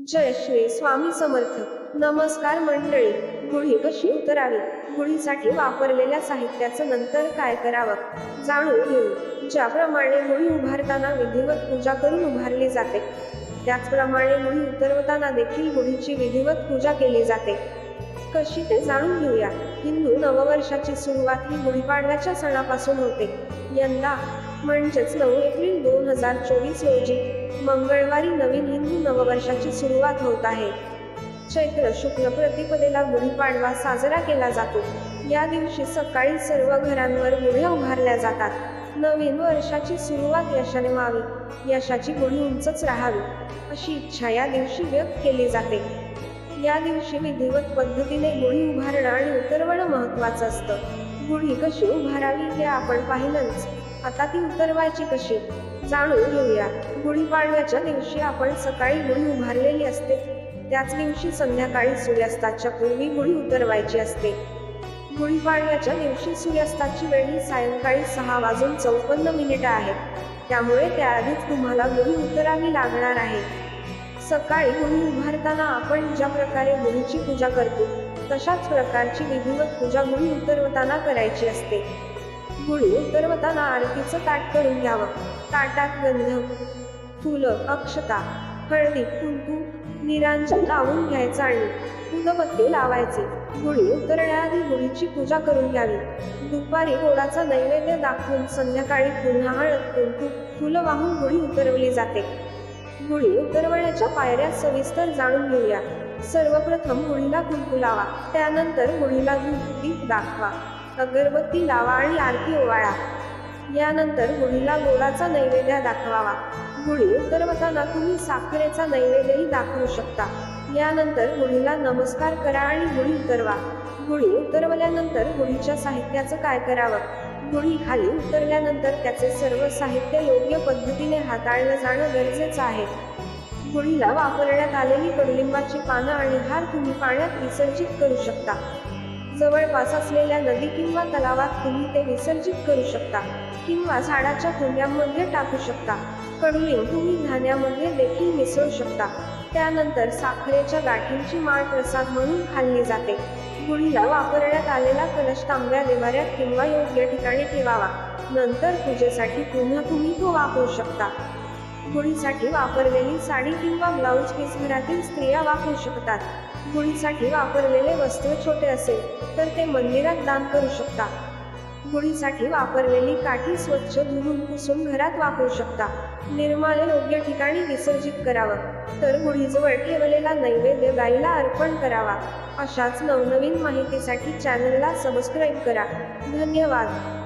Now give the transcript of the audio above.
जय श्री स्वामी समर्थ. नमस्कार मंडळी. गुढी कशी उतरावी? गुढीसाठी वापरलेल्या साहित्याचं नंतर काय करावं? जाणून घेऊ. ज्याप्रमाणे गुढी उभारताना विधिवत पूजा करून उभारली जाते त्याचप्रमाणे गुढी उतरवताना देखील गुढीची विधिवत पूजा केली जाते. कशी ते जाणून घेऊया. हिंदू नववर्षाची सुरुवात ही गुढीपाडव्याच्या सणापासून होते. यंदा म्हणजेच नऊ एप्रिल दोन हजार चोवीस रोजी मंगळवारी नवीन हिंदू नववर्षाची सुरुवात होत आहे. चैत्र शुक्ल प्रतिपदेला गुढीपाडवा साजरा केला जातो. या दिवशी सकाळी सर्व घरांवर गुढ्या उभारल्या जातात. नवीन वर्षाची सुरुवात यशाने व्हावी यशाची गुढी उंचच राहावी अशी इच्छा या दिवशी व्यक्त केली जाते. या दिवशी विधिवत पद्धतीने गुढी उभारणं आणि उतरवणं महत्वाचं असतं. गुढी कशी उभारावी हे आपण पाहिलंच. आता ती उतरवायची कशी? जाणून घेऊया. गुढीपाडव्याच्या दिवशी आपण सकाळी गुढी उभारलेली असते. त्याच दिवशी संध्याकाळी सूर्यास्ताच्या पूर्वी गुढी उतरवायची असते. गुढीपाडव्याच्या दिवशी सूर्यास्ताची वेळ ही सायंकाळी सहा वाजून चौपन्न मिनिटं आहे. त्यामुळे त्याआधीच तुम्हाला गुढी उतरावी लागणार आहे. सकाळी गुढी उभारताना आपण ज्या प्रकारे गुढीची पूजा करतो तशाच प्रकारची विधिवत पूजा गुढी उतरवताना करायची असते. म्हणून उतरवताना आरतीचं ताट करून घ्यावं. ताटात गंध फुलं अक्षता हळदी कुंकू निरांजन लावून घ्यायचं आणि उदबत्ती लावायचे. गुढी उतरण्याआधी गुढीची पूजा करून घ्यावी. दुपारी गोडाचा नैवेद्य दाखवून संध्याकाळी पुन्हा हळद कुंकू फुलं वाहून गुढी उतरवली जाते. गुढी उतरवण्याच्या पायऱ्या सविस्तर जाणून घेऊया. सर्वप्रथम गुढीला कुंकू लावा. त्यानंतर गुढीला धूप दीप दाखवा. अगरबत्ती लावा आणि आरती ओवाळा. यानंतर गुढीला गोडाचा नैवेद्य दाखवावा. गुढी उतरवताना तुम्ही साखरेचा नैवेद्यही दाखवू शकता. यानंतर गुढीला नमस्कार करा आणि गुढी उतरवा. गुढी उतरवल्यानंतर गुढीच्या साहित्याचं काय करावं? गुढी खाली उतरल्यानंतर त्याचे सर्व साहित्य योग्य पद्धतीने हाताळलं जाणं गरजेचं आहे. गुढीला वापरण्यात आलेली कडुलिंबाची पानं आणि हार तुम्ही पाण्यात विसर्जित करू शकता. जवळपास असलेल्या नदी किंवा तलावात तुम्ही ते विसर्जित करू शकता किंवा झाडाच्या कुंड्यांमध्ये टाकू शकता. कडुलिंब तुम्ही धान्यामध्ये देखील मिसळू शकता. त्यानंतर साखरेच्या गाठींची माळ प्रसाद म्हणून खाल्ली जाते. गुढीला वापरण्यात आलेला कलश तांब्या देवाऱ्यात किंवा योग्य ठिकाणी ठेवावा. नंतर पूजेसाठी पुन्हा तुम्ही तो वापरू शकता. गुढीसाठी वापरलेली साडी किंवा ब्लाऊज पीस घरातील स्त्रिया वापरू शकतात. गुढीसाठी वापरलेले वस्त्र छोटे असेल तर ते मंदिरात दान करू शकता. गुढीसाठी वापरलेली काठी स्वच्छ धुवून पुसून घरात वापरू शकता. निर्माल योग्य ठिकाणी विसर्जित करावं तर गुढीजवळ ठेवलेला नैवेद्य गाईला अर्पण करावा. अशाच नवनवीन माहितीसाठी चॅनलला सबस्क्राईब करा. धन्यवाद.